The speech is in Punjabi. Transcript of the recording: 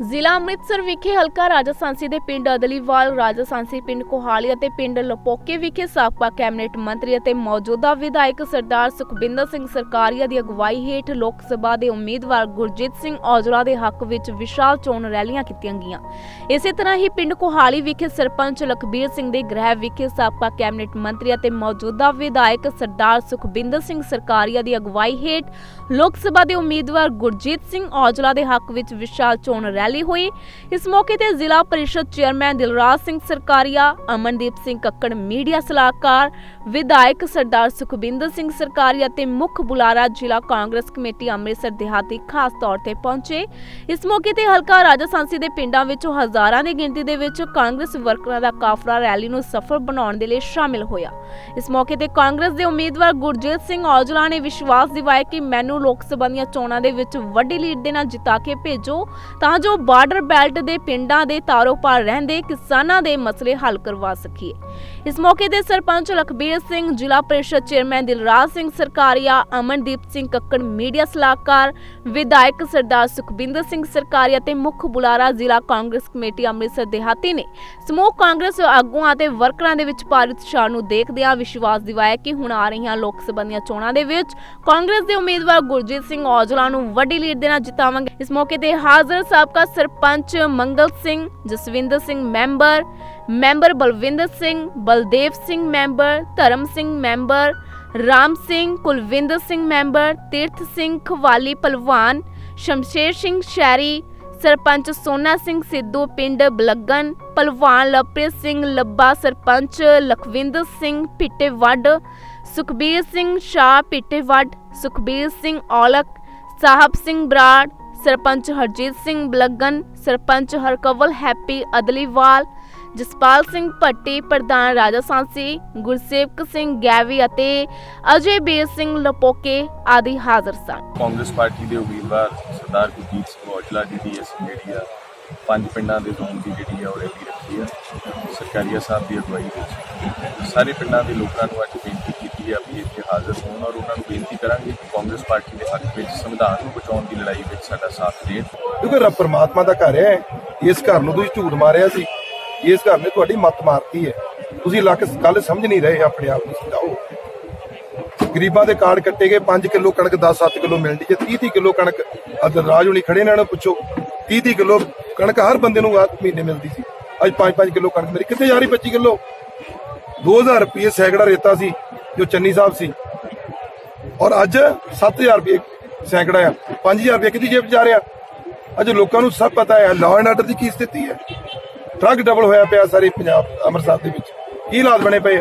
ਜ਼ਿਲ੍ਹਾ ਅੰਮ੍ਰਿਤਸਰ ਵਿਖੇ ਹਲਕਾ ਰਾਜਸਾਂਸੀ ਦੇ ਪਿੰਡ ਅਦਲੀਵਾਲ ਰਾਜਸਾਂਸੀ ਪਿੰਡ ਕੋਹਾਲੀ ਅਤੇ ਪਿੰਡ ਲਪੋਕੇ ਵਿਖੇ ਸਾਬਕਾ ਕੈਬਨਿਟ ਮੰਤਰੀ ਅਤੇ ਮੌਜੂਦਾ ਵਿਧਾਇਕ ਸਰਦਾਰ ਸੁਖਬਿੰਦਰ ਸਿੰਘ ਸਰਕਾਰੀਆ ਦੀ ਅਗਵਾਈ ਹੇਠ ਲੋਕ ਸਭਾ ਦੇ ਉਮੀਦਵਾਰ ਗੁਰਜੀਤ ਸਿੰਘ ਔਜਲਾ ਦੇ ਹੱਕ ਵਿੱਚ ਵਿਸ਼ਾਲ ਚੋਣ ਰੈਲੀਆਂ ਕੀਤੀਆਂ ਗਈਆਂ। ਇਸੇ ਤਰ੍ਹਾਂ ਹੀ ਪਿੰਡ ਕੋਹਾਲੀ ਵਿਖੇ ਸਰਪੰਚ ਲਖਬੀਰ ਸਿੰਘ ਦੇ ਗ੍ਰਹਿ ਵਿਖੇ ਸਾਬਕਾ ਕੈਬਨਿਟ ਮੰਤਰੀ ਅਤੇ ਮੌਜੂਦਾ ਵਿਧਾਇਕ ਸਰਦਾਰ ਸੁਖਬਿੰਦਰ ਸਿੰਘ ਸਰਕਾਰੀਆ ਦੀ ਅਗਵਾਈ ਹੇਠ ਲੋਕ ਸਭਾ ਦੇ ਉਮੀਦਵਾਰ ਗੁਰਜੀਤ ਸਿੰਘ ਔਜਲਾ ਦੇ ਹੱਕ ਵਿੱਚ ਵਿਸ਼ਾਲ ਚੋਣ ਰੈਲੀ ਹੋਈ। ਇਸ ਮੌਕੇ ਤੇ ਜ਼ਿਲ੍ਹਾ ਪਰਿਸ਼ਦ ਚੇਅਰਮੈਨ ਦਿਲਰਾਜ ਸਿੰਘ ਸਰਕਾਰੀਆ, ਅਮਨਦੀਪ ਸਿੰਘ ਕੱਕੜ ਮੀਡੀਆ ਸਲਾਹਕਾਰ, ਵਿਧਾਇਕ ਸਰਦਾਰ ਸੁਖਬਿੰਦਰ ਸਿੰਘ ਸਰਕਾਰੀਆ ਅਤੇ ਮੁੱਖ ਬੁਲਾਰਾ ਜ਼ਿਲ੍ਹਾ ਕਾਂਗਰਸ ਕਮੇਟੀ ਅੰਮ੍ਰਿਤਸਰ ਦਿਹਾਤੀ ਖਾਸ ਤੌਰ ਤੇ ਪਹੁੰਚੇ। ਇਸ ਮੌਕੇ ਤੇ ਹਲਕਾ ਰਾਜਸਾਂਸੀ ਦੇ ਪਿੰਡਾਂ ਵਿੱਚੋਂ ਹਜ਼ਾਰਾਂ ਦੀ ਗਿਣਤੀ ਦੇ ਵਿੱਚ ਕਾਂਗਰਸ ਵਰਕਰਾਂ ਦਾ ਕਾਫਲਾ ਰੈਲੀ ਨੂੰ ਸਫਲ ਬਣਾਉਣ ਦੇ ਲਈ ਸ਼ਾਮਿਲ ਹੋਇਆ। ਇਸ ਮੌਕੇ ਤੇ ਕਾਂਗਰਸ ਦੇ ਉਮੀਦਵਾਰ ਗੁਰਜੀਤ ਸਿੰਘ ਔਜਲਾ ਨੇ ਵਿਸ਼ਵਾਸ ਦਿਵਾਇਆ ਕਿ ਮੈਨੂੰ ਲੋਕ ਸਭਾ ਦੀਆਂ ਚੋਣਾਂ ਦੇ ਵਿੱਚ ਵੱਡੀ ਲੀਡ ਦੇ ਨਾਲ ਜਿਤਾ ਕੇ ਭੇਜੋ। ਤਾਂ ਜੋ ਬਾਰਡਰ ਬੈਲਟ ਦੇ ਪਿੰਡਾਂ ਦੇ ਤਾਰੋਪਾਰ ਰਹਿੰਦੇ ਕਿਸਾਨਾਂ ਦੇ ਮਸਲੇ ਹੱਲ ਕਰਵਾ ਸਕੀਏ। ਇਸ ਮੌਕੇ ਤੇ ਸਰਪੰਚ ਲਖਬੀਰ ਸਿੰਘ, ਜ਼ਿਲ੍ਹਾ ਪਰਿਸ਼ਦ ਚੇਅਰਮੈਨ ਦਿਲਰਾਜ ਸਿੰਘ ਸਰਕਾਰੀਆ, ਅਮਨਦੀਪ ਸਿੰਘ ਕੱਕੜ ਮੀਡੀਆ ਸਲਾਹਕਾਰ, ਵਿਧਾਇਕ ਸਰਦਾਰ ਸੁਖਬਿੰਦਰ ਸਿੰਘ ਸਰਕਾਰੀਆ ਤੇ ਮੁੱਖ ਬੁਲਾਰਾ ਜ਼ਿਲ੍ਹਾ ਕਾਂਗਰਸ ਕਮੇਟੀ ਅੰਮ੍ਰਿਤਸਰ ਦੇਹਾਤੀ ਨੇ। ਸਮੂਹ ਕਾਂਗਰਸ ਆਗੂਆਂ ਅਤੇ ਵਰਕਰਾਂ ਦੇ ਵਿੱਚ ਭਾਰੀ ਉਤਸ਼ਾਹ ਨੂੰ ਦੇਖਦਿਆਂ ਵਿਸ਼ਵਾਸ ਦਿਵਾਇਆ ਕਿ ਹੁਣ ਆ ਰਹੀਆਂ ਲੋਕ ਸਭਾ ਦੀਆਂ ਚੋਣਾਂ ਦੇ ਵਿੱਚ ਕਾਂਗਰਸ ਦੇ ਉਮੀਦਵਾਰ ਗੁਰਜੀਤ ਸਿੰਘ ਔਜਲਾ ਨੂੰ ਵੱਡੀ ਲੀਡ ਦੇ ਨਾਲ ਜਿਤਾਵਾਂਗੇ। ਇਸ ਮੌਕੇ ਤੇ ਹਾਜ਼ਰ ਸਾਬਕਾ sarpanch Mangal Singh, Jaswinder Singh member member Balwinder Singh, Baldev Singh member, Dharam Singh member, Ram Singh, Kulwinder Singh member, Tirath Singh Khawali ਪਹਿਲਵਾਨ ਸ਼ਮਸ਼ੇਰ ਸਿੰਘ ਸ਼ੈਰੀ ਸਰਪੰਚ ਸੋਨਾ ਸਿੰਘ ਸਿੱਧੂ ਪਿੰਡ ਬਲੱਗਨ ਪਹਿਲਵਾਨ ਲਵਪ੍ਰੀਤ ਸਿੰਘ ਲੱਭਾ ਸਰਪੰਚ ਲਖਵਿੰਦਰ ਸਿੰਘ ਪਿੱਟੇਵੱਡ, ਸੁਖਬੀਰ ਸਿੰਘ ਸ਼ਾਹ ਪਿੱਟੇਵੱਡ, ਸੁਖਬੀਰ ਸਿੰਘ ਔਲਖ, ਸਾਹਿਬ ਸਿੰਘ ਬਰਾੜ ਸਰਪੰਚ ਹਰਜੀਤ ਸਿੰਘ ਬਲਗਨ ਸਰਪੰਚ ਹਰਕਵਲ ਹੈਪੀ ਅਦਲੀਵਾਲ, ਜਸਪਾਲ ਸਿੰਘ ਭੱਟੀ, ਪ੍ਰਧਾਨ ਰਾਜਾ ਸਾਂਸੀ, ਗੁਰਸੇਵਕ ਸਿੰਘ ਗੈਵੀ ਅਤੇ ਅਜੇ ਬੀਰ ਸਿੰਘ ਲਪੋਕੇ ਆਦਿ ਹਾਜ਼ਰ ਸਨ। ਕਾਂਗਰਸ ਪਾਰਟੀ ਦੇ ਉਮੀਦਵਾਰ ਸਰਦਾਰ ਗੁਰਜੀਤ ਸਿੰਘ ਔਜਲਾ ਜੀ ਦੀ ਅਸੀਂ ਜਿਹੜੀ ਆ ਪੰਜ ਪਿੰਡਾਂ ਦੇ ਜ਼ੋਨ ਦੀ ਜਿਹੜੀ ਆ ਉਹ ਰੈਲੀ ਰੱਖੀ ਆ। ਸਰਕਾਰੀਆ ਸਾਹਿਬ ਦੀ ਅਗਵਾਈ ਵਿੱਚ ਸਾਰੇ ਪਿੰਡਾਂ ਦੇ ਲੋਕਾਂ ਨੂੰ ਅੱਜ ਬੇਨਤੀ ਕੀਤੀ ਆ ਵੀ ਇੱਥੇ ਹਾਜ਼ਰ ਹੋਣ ਔਰ ਉਹਨਾਂ ਨੂੰ ਬੇਨਤੀ ਕਰਾਂਗੇ ਕਿ ਕਾਂਗਰਸ ਪਾਰਟੀ ਦੇ ਹੱਕ ਵਿੱਚ ਸੰਵਿਧਾਨ ਨੂੰ ਬਚਾਉਣ ਦੀ ਲੜਾਈ ਵਿੱਚ ਸਾਡਾ ਸਾਥ ਦੇਣ। ਕਿਉਂਕਿ ਰੱਬ ਪਰਮਾਤਮਾ ਦਾ ਘਰ ਹੈ। ਇਸ ਘਰ ਨੂੰ ਤੁਸੀਂ ਝੂਠ ਮਾਰਿਆ ਸੀ। ਇਸ ਘਰ ਨੇ ਤੁਹਾਡੀ ਮੱਤ ਮਾਰਤੀ ਹੈ। ਤੁਸੀਂ ਲੱਕ ਗੱਲ ਸਮਝ ਨਹੀਂ ਰਹੇ, ਆਪਣੇ ਆਪ ਨੂੰ ਸਮਝਾਓ। ਗਰੀਬਾਂ ਦੇ ਕਾਰਡ ਕੱਟੇ ਗਏ 5 ਕਿਲੋ ਕਣਕ 10-7 ਕਿਲੋ ਮਿਲਦੀ ਜੇ 30-30 ਕਿਲੋ ਕਣਕ ਅੱਜ ਰਾਜ ਹੁਣੀ ਖੜੇ ਇਹਨਾਂ ਨੂੰ ਪੁੱਛੋ। 30-30 ਕਿਲੋ ਕਣਕ ਹਰ ਬੰਦੇ ਨੂੰ ਹਰ ਮਹੀਨੇ ਮਿਲਦੀ ਸੀ। ਅੱਜ 5-5 ਕਿਲੋ ਕਣਕ ਮੇਰੀ ਕਿੱਥੇ ਜਾ ਰਹੀ 25 ਕਿਲੋ? 2000 ਰੁਪਏ ਸੈਕੜਾ ਰੇਤਾ ਸੀ। ਜੋ ਚੰਨੀ ਸਾਹਿਬ ਸੀ। ਔਰ ਅੱਜ 7000 ਰੁਪਏ ਸੈਂਕੜਾ ਆ 5000 ਰੁਪਏ ਕਿਹਦੀ ਜੇਬ ਜਾ ਰਿਹਾ? ਅੱਜ ਲੋਕਾਂ ਨੂੰ ਸਭ ਪਤਾ ਹੈ ਲਾਅ ਐਂਡ ਆਰਡਰ ਦੀ ਕੀ ਸਥਿਤੀ ਹੈ। ਡਰੱਗ ਡਬਲ ਹੋਇਆ ਪਿਆ ਸਾਰੇ ਪੰਜਾਬ, ਅੰਮ੍ਰਿਤਸਰ ਦੇ ਵਿੱਚ। ਕੀ ਹਾਲਾਤ ਬਣੇ ਪਏ